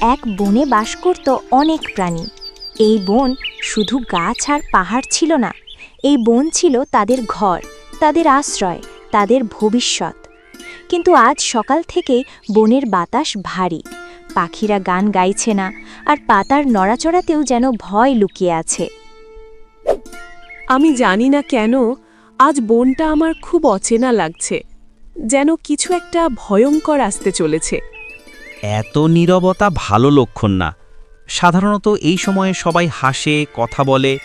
এক বনে বাস করত অনেক প্রাণী। এই বন শুধু গাছ আর পাহাড় ছিল না, এই বন ছিল তাদের ঘর, তাদের আশ্রয়, তাদের ভবিষ্যৎ। কিন্তু আজ সকাল থেকে বনের বাতাস ভারী, পাখিরা গান গাইছে না, আর পাতার নড়াচড়াতেও যেন ভয় লুকিয়ে আছে। আমি জানি না কেন আজ বনটা আমার খুব অচেনা লাগছে, যেন কিছু একটা ভয়ঙ্কর আসতে চলেছে। এত নীরবতা ভালো লক্ষণ না। সাধারণত এই সময়ে সবাই হাসে কথা বলে।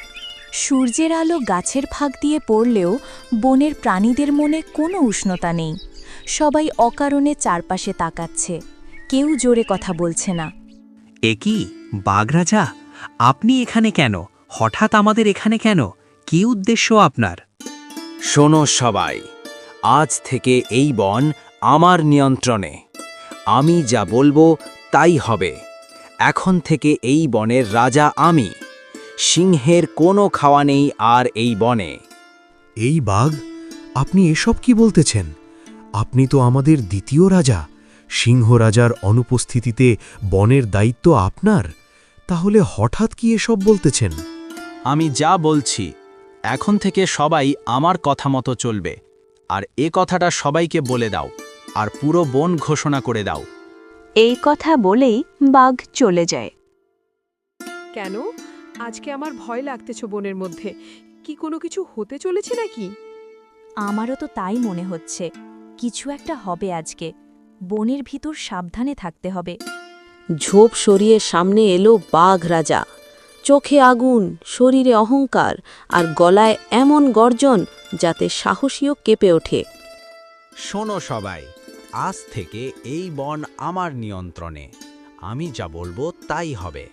সূর্যের আলো গাছের ফাঁক দিয়ে পড়লেও বনের প্রাণীদের মনে কোনো উষ্ণতা নেই। সবাই অকারণে চারপাশে তাকাচ্ছে। কেউ জোরে কথা বলছে না। এ কি বাঘরাজা আপনি এখানে কেন? হঠাৎ আমাদের এখানে কেন? কি উদ্দেশ্য আপনার? শোনো সবাই আজ থেকে এই বন আমার নিয়ন্ত্রণে। আমি যা বলব তাই হবে। এখন থেকে এই বনের রাজা আমি। সিংহের কোনো খাওয়া নেই আর এই বনে। এই বাঘ আপনি এসব কি বলতেছেন? আপনি তো আমাদের দ্বিতীয় রাজা। সিংহ রাজার অনুপস্থিতিতে বনের দায়িত্ব আপনার। তাহলে হঠাৎ কি এসব বলতেছেন? আমি যা বলছি এখন থেকে সবাই আমার কথা মতো চলবে। আর এ কথাটা সবাইকে বলে দাও। আর পুরো বন ঘোষণা করে দাও। এই কথা বলেই বাঘ চলে যায়। কেন? আজকে আমার ভয় লাগতেছ বনের মধ্যে। কি কোনো কিছু হতে চলেছে নাকি? আমারও তো তাই মনে হচ্ছে। কিছু একটা হবে আজকে। বনের ভিতর সাবধানে থাকতে হবে। ঝোপ সরিয়ে সামনে এলো বাঘ রাজা। চোখে আগুন শরীরে অহংকার আর গলায় এমন গর্জন যাতে সাহসীও কেঁপে ওঠে। শোনো সবাই আজ থেকে এই বন আমার নিয়ন্ত্রণে। আমি যা বলব তাই হবে।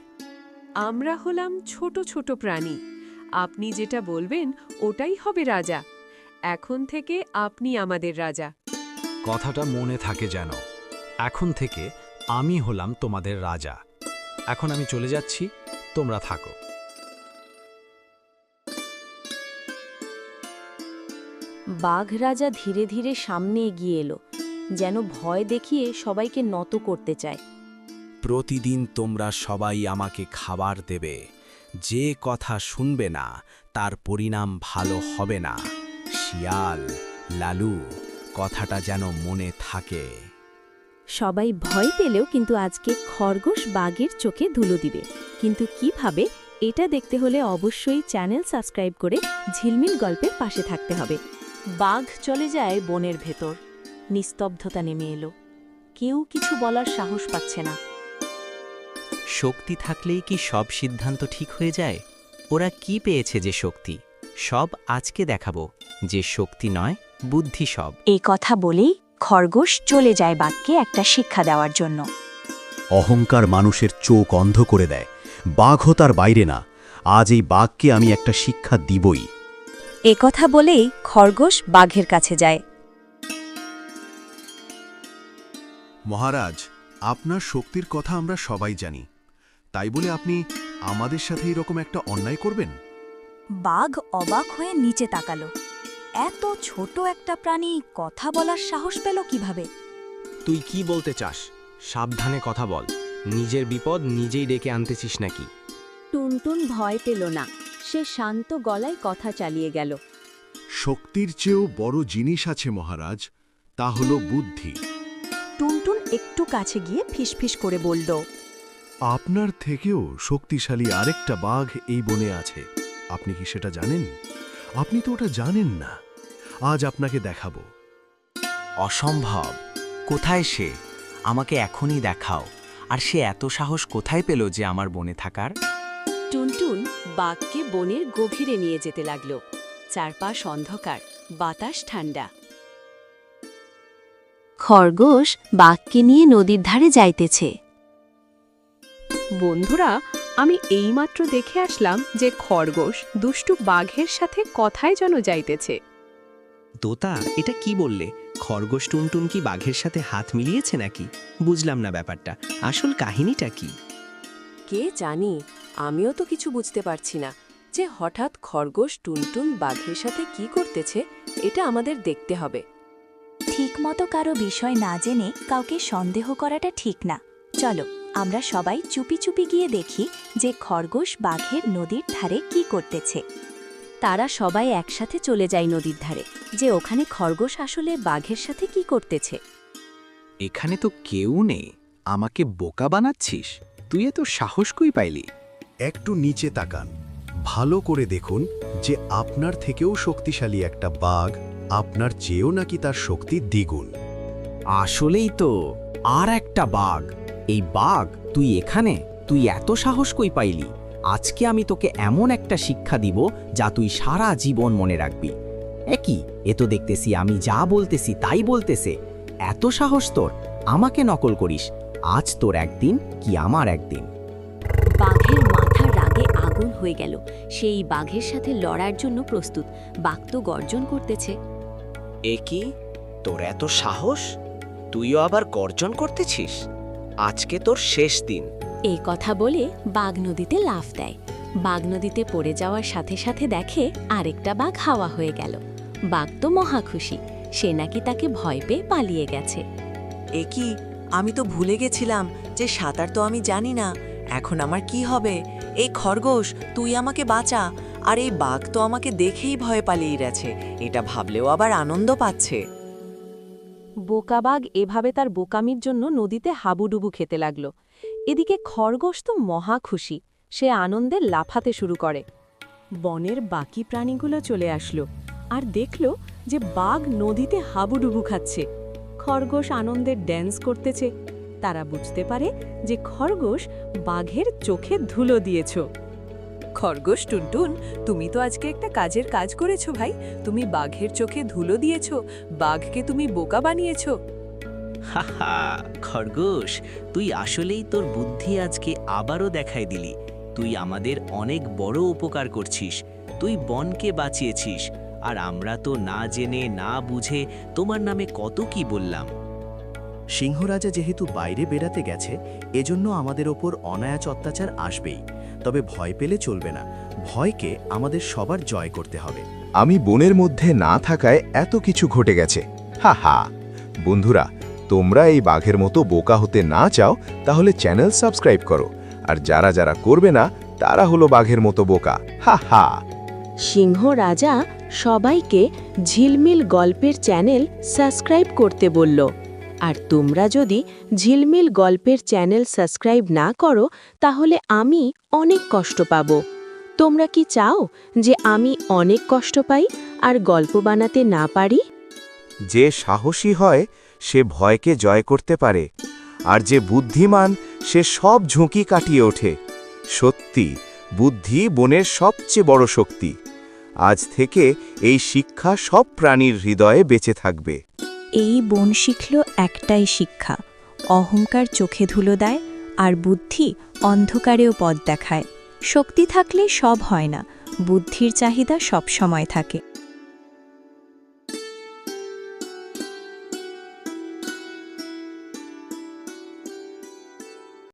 আমরা হলাম ছোট ছোট প্রাণী। আপনি যেটা বলবেন ওটাই হবে রাজা। এখন থেকে আপনি আমাদের রাজা। কথাটা মনে থাকে যেন। এখন থেকে আমি হলাম তোমাদের রাজা। এখন আমি চলে যাচ্ছি তোমরা থাকো। বাঘ রাজা ধীরে ধীরে সামনে এগিয়ে এলো। যেন ভয় দেখিয়ে সবাইকে নত করতে চায়। প্রতিদিন তোমরা সবাই আমাকে খাবার দেবে। যে কথা শুনবে না তার পরিণাম ভালো হবে না। শিয়াল লালু কথাটা যেন মনে থাকে। সবাই ভয় পেলেও কিন্তু আজকে খরগোশ বাঘের চোখে ধুলো দিবে। কিন্তু কীভাবে এটা দেখতে হলে অবশ্যই চ্যানেল সাবস্ক্রাইব করে ঝিলমিল গল্পের পাশে থাকতে হবে। বাঘ চলে যায় বনের ভেতর। নিস্তব্ধতা নেমে এলো। কেউ কিছু বলার সাহস পাচ্ছে না। শক্তি থাকলেই কি সব সিদ্ধান্ত ঠিক হয়ে যায়? ওরা কি পেয়েছে যে শক্তি? সব আজকে দেখাবো। যে শক্তি নয় বুদ্ধি সব। এই কথা বলেই খরগোশ চলে যায় বাঘকে একটা শিক্ষা দেওয়ার জন্য। অহংকার মানুষের চোখ অন্ধ করে দেয়। বাঘও তার বাইরে না। আজ এই বাঘকে আমি একটা শিক্ষা দিবই। এ কথা বলেই খরগোশ বাঘের কাছে যায়। মহারাজ আপনার শক্তির কথা আমরা সবাই জানি। তাই বলে আপনি আমাদের সাথে এরকম একটা অন্যায় করবেন? বাঘ অবাক হয়ে নিচে তাকালো। এত ছোট একটা প্রাণী কথা বলার সাহস পেল কীভাবে? তুই কি বলতে চাস? সাবধানে কথা বল। নিজের বিপদ নিজেই ডেকে আনতেছিস নাকি? টুনটুন ভয় পেল না। সে শান্ত গলায় কথা চালিয়ে গেল। শক্তির চেয়েও বড় জিনিস আছে মহারাজ তা হল বুদ্ধি। টুনটুন একটু কাছে গিয়ে ফিসফিস করে বলল আপনার থেকেও শক্তিশালী আরেকটা বাঘ এই বনে আছে। আপনি কি সেটা জানেন? আপনি তো ওটা জানেন না। আজ আপনাকে দেখাবো। অসম্ভব। কোথায় সে? আমাকে এখনই দেখাও। আর সে এত সাহস কোথায় পেল যে আমার বনে থাকার? টুনটুন বাঘকে বনের গভীরে নিয়ে যেতে লাগল। চারপাশ অন্ধকার বাতাস ঠান্ডা। খরগোশ বাঘকে নিয়ে নদীর ধারে যাইতেছে। বন্ধুরা আমি এইমাত্র দেখে আসলাম যে খরগোশ দুষ্টু বাঘের সাথে কথায় যেন যাইতেছে। দোতা এটা কি বললে? খরগোশ টুনটুন কি বাঘের সাথে হাত মিলিয়েছে নাকি? বুঝলাম না ব্যাপারটা। আসল কাহিনীটা কি? কে জানি আমিও তো কিছু বুঝতে পারছি না যে হঠাৎ খরগোশ টুনটুন বাঘের সাথে কি করতেছে এটা আমাদের দেখতে হবে। ঠিকমতো কারও বিষয় না জেনে কাউকে সন্দেহ করাটা ঠিক না। চলো আমরা সবাই চুপি চুপি গিয়ে দেখি যে খরগোশ বাঘের নদীর ধারে কি করতেছে। তারা সবাই একসাথে চলে যায় নদীর ধারে। যে ওখানে খরগোশ আসলে বাঘের সাথে কি করতেছে? এখানে তো কেউ নেই। আমাকে বোকা বানাচ্ছিস? তুই এত সাহস কই পাইলি? একটু নিচে তাকান। ভালো করে দেখুন যে আপনার থেকেও শক্তিশালী একটা বাঘ আপনার চেয়েও নাকি তার শক্তি দ্বিগুণ। আসলেই তো আর একটা বাঘ। এই বাঘ তুই এখানে? তুই এত সাহস কই পাইলি? আজকে আমি তোকে এমন একটা শিক্ষা দিব যা তুই সারা জীবন মনে রাখবি। একই এ তো দেখতেছি আমি যা বলতেছি তাই বলতেছে। এত সাহস তোর আমাকে নকল করিস। আজ তোর একদিন কি আমার একদিন। বাঘের মাথা রাগে আগুন হয়ে গেল। সেই বাঘের সাথে লড়ার জন্য প্রস্তুত। বাঘ তো গর্জন করতেছে। এ কি? তোর এত সাহস? তুইও আবার গর্জন করতেছিস? আজকে তোর শেষ দিন। এই কথা বলে বাঘ নদীতে লাফ দেয়। বাঘ নদীতে পড়ে যাওয়ার সাথে সাথে দেখে আরেকটা বাঘ হাওয়া হয়ে গেল। বাঘ তো মহা খুশি। সে নাকি তাকে ভয় পেয়ে পালিয়ে গেছে। এ কি? আমি তো ভুলে গেছিলাম যে সাঁতার তো আমি জানি না। এখন আমার কি হবে? এই খরগোশ তুই আমাকে বাঁচা। আর এই বাঘ তো আমাকে দেখেই ভয় পালিয়ে গেছে। এটা ভাবলেও আবার আনন্দ পাচ্ছে। বোকাবাগ এভাবে তার বোকামির জন্য নদীতে হাবুডুবু খেতে লাগল। এদিকে খরগোশ তো মহা খুশি। সে আনন্দে লাফাতে শুরু করে। বনের বাকি প্রাণীগুলো চলে আসলো আর দেখল যে বাঘ নদীতে হাবুডুবু খাচ্ছে। খরগোশ আনন্দের ড্যান্স করতেছে। তারা বুঝতে পারে যে খরগোশ বাঘের চোখে ধুলো দিয়েছ। খরগোশ টুনটুন তুমি তো আজকে একটা কাজের কাজ করেছ ভাই। তুমি বাঘের চোখে ধুলো দিয়েছ বাঘকে তুমি বোকা বানিয়েছ। হাহা খরগোশ তুই আসলেই তোর বুদ্ধি আজকে আবারও দেখাই দিলি। তুই আমাদের অনেক বড় উপকার করছিস তুই বনকে বাঁচিয়েছিস আর আমরা তো না জেনে না বুঝে তোমার নামে কত কি বললাম। সিংহরাজা যেহেতু বাইরে বেড়াতে গেছে এজন্য আমাদের ওপর অনায়াচ অত্যাচার আসবেই। তবে ভয় পেলে চলবে না। ভয়কে আমাদের সবার জয় করতে হবে। আমি বনের মধ্যে না থাকায় এত কিছু ঘটে গেছে। হা হা। বন্ধুরা তোমরা এই বাঘের মতো বোকা হতে না চাও তাহলে চ্যানেল সাবস্ক্রাইব করো। আর যারা যারা করবে না তারা হলো বাঘের মতো বোকা। হা হা। সিংহ রাজা সবাইকে ঝিলমিল গল্পের চ্যানেল সাবস্ক্রাইব করতে বলল। আর তোমরা যদি ঝিলমিল গল্পের চ্যানেল সাবস্ক্রাইব না করো, তাহলে আমি অনেক কষ্ট পাব। তোমরা কি চাও যে আমি অনেক কষ্ট পাই আর গল্প বানাতে না পারি? যে সাহসী হয়, সে ভয়কে জয় করতে পারে, আর যে বুদ্ধিমান, সে সব ঝুঁকি কাটিয়ে ওঠে। সত্যি, বুদ্ধি বনের সবচেয়ে বড় শক্তি। আজ থেকে এই শিক্ষা সব প্রাণীর হৃদয়ে বেঁচে থাকবে। এই বোন শিখল একটাই শিক্ষা, অহংকার চোখে ধুলো দেয় আর বুদ্ধি অন্ধকারেও পথ দেখায়। শক্তি থাকলে সব হয় না, বুদ্ধির চাহিদা সব সময় থাকে।